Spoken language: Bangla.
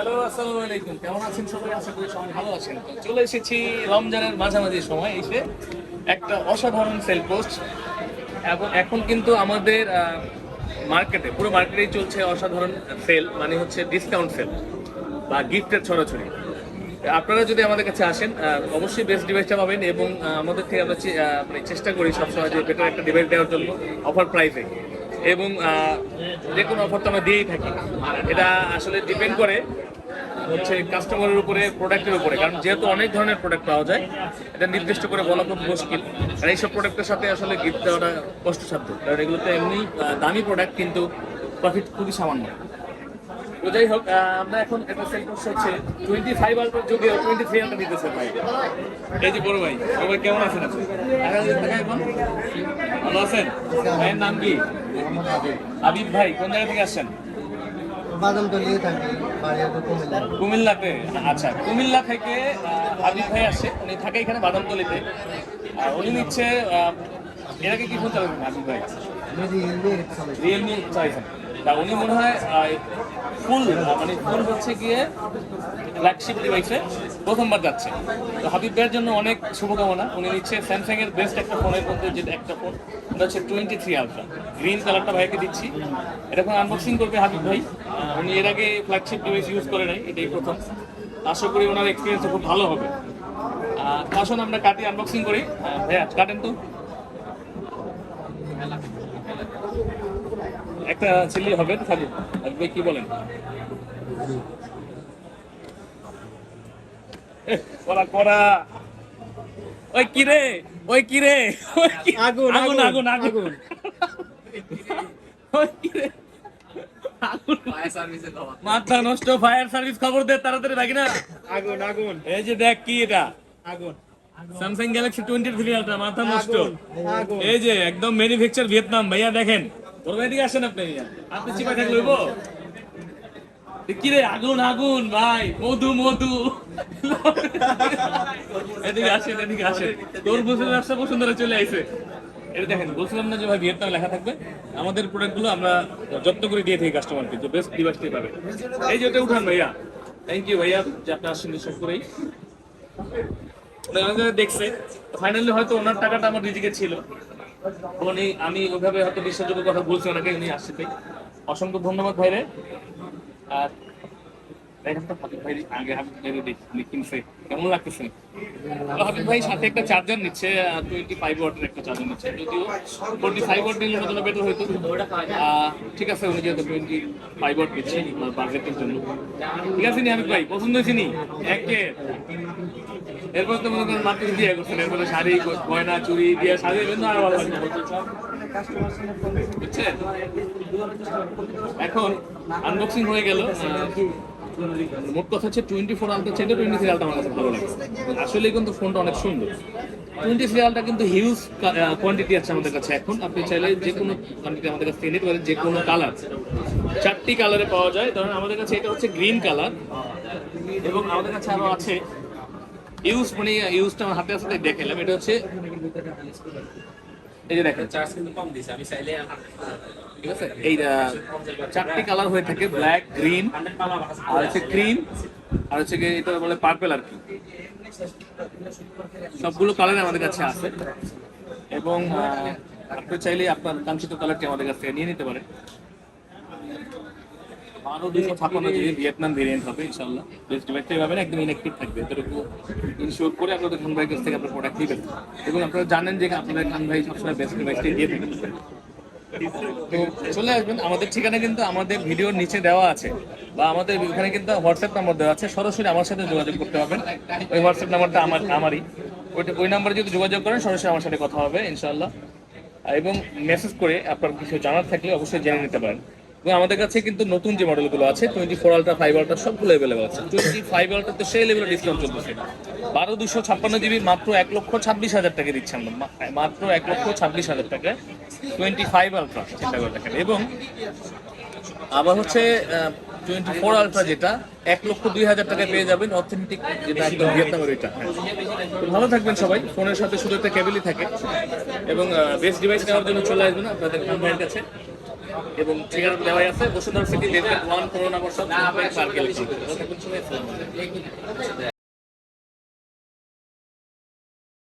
হ্যালো আসসালামু আলাইকুম কেমন আছেন সবাই? আশা করি সবাই ভালো আছেন। চলে এসেছি রমজানের মাঝামাঝি সময় এসে একটা অসাধারণ সেল পোস্ট এবং এখন কিন্তু আমাদের মার্কেটে পুরো মার্কেটেই চলছে অসাধারণ সেল মানে হচ্ছে ডিসকাউন্ট সেল বা গিফটের ছড়াছড়ি আপনারা যদি আমাদের কাছে আসেন অবশ্যই বেস্ট ডিভাইসটা পাবেন এবং আমাদের থেকে আমরা মানে চেষ্টা করি সবসময় যে বেটার একটা ডিভাইস দেওয়ার জন্য অফার প্রাইসে এবং যে কোনো অফার তো আমরা দিয়েই থাকি। এটা আসলে ডিপেন্ড করে হচ্ছে কাস্টমারের উপরে প্রোডাক্টের উপরে। কারণ যেহেতু অনেক ধরনের প্রোডাক্ট পাওয়া যায়, এটা নির্দিষ্ট করে বলা খুব মুশকিল। আর এইসব প্রোডাক্টের সাথে আসলে গিফট দেওয়াটা কষ্টসাধ্য। কারণ এগুলোতে এমনি দামি প্রোডাক্ট কিন্তু প্রফিট খুবই সামান্য। তো যাই হোক আমরা এখন একটা সেল করছি হচ্ছে টোয়েন্টি ফাইভ আলটার যুগে টোয়েন্টি থ্রি আলটা নিতেছে ভাই। এই যে বড় ভাই সবাই কেমন আছেন? আপনি ভালো আছেন? ভাইয়ের নাম কি? আবিব ভাই কোন জায়গা থেকে আসছেন? বাদাম তলিয়ে থাকি বাড়ি হয়তো কুমিল্লা কুমিল্লাতে। আচ্ছা কুমিল্লা থেকে আবিব ভাই আসছে উনি থাকে এখানে বাদামতলিতে। আর উনি নিচ্ছে এর আগে কি ফোন চালাবেন আবিব ভাই? রিয়েলমি চাইছেন তা উনি মনে হয় ফুল মানে ফুল হচ্ছে গিয়ে ফ্ল্যাগশিপ ডিভাইসে প্রথমবার যাচ্ছে। তো হাবিব ভাইয়ের জন্য অনেক শুভকামনা। উনি নিচ্ছে স্যামসাং এর বেস্ট একটা ফোনের মধ্যে যেটা একটা ফোন ওটা হচ্ছে টোয়েন্টি থ্রি আলট্রা গ্রিন কালারটা ভাইকে দিচ্ছি। এটা এখন আনবক্সিং করবে হাবিব ভাই। উনি এর আগে ফ্ল্যাগশিপ ডিভাইস ইউজ করে নাই, এটাই প্রথম। আশা করি ওনার এক্সপিরিয়েন্স খুব ভালো হবে। আসুন আমরা কাটি আনবক্সিং করি। ভাইয়া, কাটেন তো। একটা চিল্লি হবে থাকুক। আপনি কি বলেন? করা করা ওই কি রে? ওই কি রে? আগুন, আগুন আগুন, আগুন আগুন। ওই কি রে? মাথা নষ্ট ফায়ার সার্ভিস খবর দে তাড়াতাড়ি রাখি না। আগুন আগুন। এই যে দেখ কি এটা। আগুন। Samsung Galaxy twenty three ultra মাথা নষ্ট। এই যে একদম ম্যানুফ্যাকচার ভিয়েতনাম ভাইয়া দেখেন। বড় ভাই আসেন আপনি। আগুন আগুন, ভাই, মধু মধু। আসেন আসেন। দেখেন, বলছিলাম না যে ভাই লেখা থাকবে। আমাদের প্রোডাক্টগুলো আমরা যত্ন করে দিয়ে থাকি কাস্টমারকে যে বেস্ট ডিভাইসটাই পাবে। এই যে ওটা উঠান ভাইয়া। থ্যাংক ইউ ভাইয়া, যে আপনি আসছেন বিশ্বাস করেই দেখছে। ফাইনালি হয়তো ওনার টাকাটা আমার রিজিকে ছিল। উনি, আমি ওইভাবে হয়তো বিশ্বাসযোগ্য কথা বলছি ওনাকে, উনি আসছে তাই। অসংখ্য ধন্যবাদ কেমন ভাই, সাথে একটা চার্জার নিচ্ছে টোয়েন্টি ফাইভ একটা চার্জার নিচ্ছে। টোয়েন্টি ফাইভ নিলে ঠিক আছে, উনি যেহেতু টোয়েন্টি ফাইভ ঠিক আছে নি ভাই, পছন্দ হয়েছে এরপর তো মনে করেন মাত্র দিয়ে করছেন, এরপরে শাড়ি, গয়না, চুড়ি দিয়ে শাড়ি জন্য আরও ভালো লাগছে বুঝছেন? এখন আনবক্সিং হয়ে গেল মোট কথা হচ্ছে টোয়েন্টি ফোর আলটা চাইলে টোয়েন্টি থ্রি আলটা আমার কাছে ভালো লাগে আসলে কিন্তু ফোনটা অনেক সুন্দর। টোয়েন্টি থ্রি আলটা কিন্তু হিউজ কোয়ান্টিটি আছে আমাদের কাছে এখন। আপনি চাইলে যে কোনো কোয়ান্টিটি আমাদের কাছে নিতে পারেন, যে কোনো কালার চারটি কালারে পাওয়া যায়। ধরেন আমাদের কাছে এটা হচ্ছে গ্রিন কালার এবং আমাদের কাছে আরও আছে ইউজ মানে ইউজটা আমার হাতে আছে তাই দেখালাম এটা হচ্ছে এই যে দেখেন। চার্জ কিন্তু কম দিছে আমি চাইলে ঠিক আছে? এই চারটি কালার হয়ে থাকে ব্ল্যাক গ্রিন আর হচ্ছে ক্রিম আর হচ্ছে এটা বলে পার্পেল আর কি। সবগুলো কালার আমাদের কাছে আছে। এবং আপনি চাইলে আপনার কাঙ্ক্ষিত কালারটি আমাদের কাছ থেকে নিয়ে নিতে পারেন। ভিয়েতনাম হবে ইনশাল্লাহ বেস্ট পাবেন থাকবে করে আপনাদের থেকে আপনার এবং আপনারা জানেন যে খান ভাই সবসময় বেস্ট চলে আসবেন, আমাদের ঠিকানা কিন্তু আমাদের ভিডিওর নিচে দেওয়া আছে, বা আমাদের ওখানে কিন্তু হোয়াটসঅ্যাপ নাম্বার দেওয়া আছে, সরাসরি আমার সাথে যোগাযোগ করতে পারবেন ওই হোয়াটসঅ্যাপ নাম্বারটা আমার, আমারই। ওইটা ওই নাম্বারে যদি যোগাযোগ করেন, সরাসরি আমার সাথে কথা হবে ইনশাল্লাহ এবং মেসেজ করে আপনার কিছু জানার থাকলে অবশ্যই জেনে নিতে পারেন। এবং আমাদের কাছে কিন্তু নতুন যে মডেলগুলো আছে twenty four ultra five ultra সবগুলো অ্যাভেলেবল আছে। টোয়েন্টি ফাইভ আলট্রা তো সেই লেভেলের ডিসকাউন্ট চলতেছে। বারো দুশো ছাপ্পান্ন জিবি মাত্র এক লক্ষ ছাব্বিশ হাজার টাকা দিচ্ছে আমরা। মাত্র এক লক্ষ ছাব্বিশ হাজার টাকা টোয়েন্টি ফাইভ আলট্রা চিন্তা করে দেখেন। এবং আবার হচ্ছে টোয়েন্টি ফোর আলট্রা যেটা, এক লক্ষ দুই হাজার টাকায় পেয়ে যাবেন অথেন্টিক যেটা একদম ভিয়েতনামের ওইটা ভালো থাকবেন সবাই। ফোনের সাথে শুধু একটা কেবলই থাকে। এবং বেস্ট ডিভাইস নেওয়ার জন্য চলে আসবেন আপনাদের কাছে। এবং ঠিকানা দেওয়াই আছে। বসুন্ধরা সিটি লেভেল ওয়ান করোনা বর্ষা পার্ক গ্যালাক্সি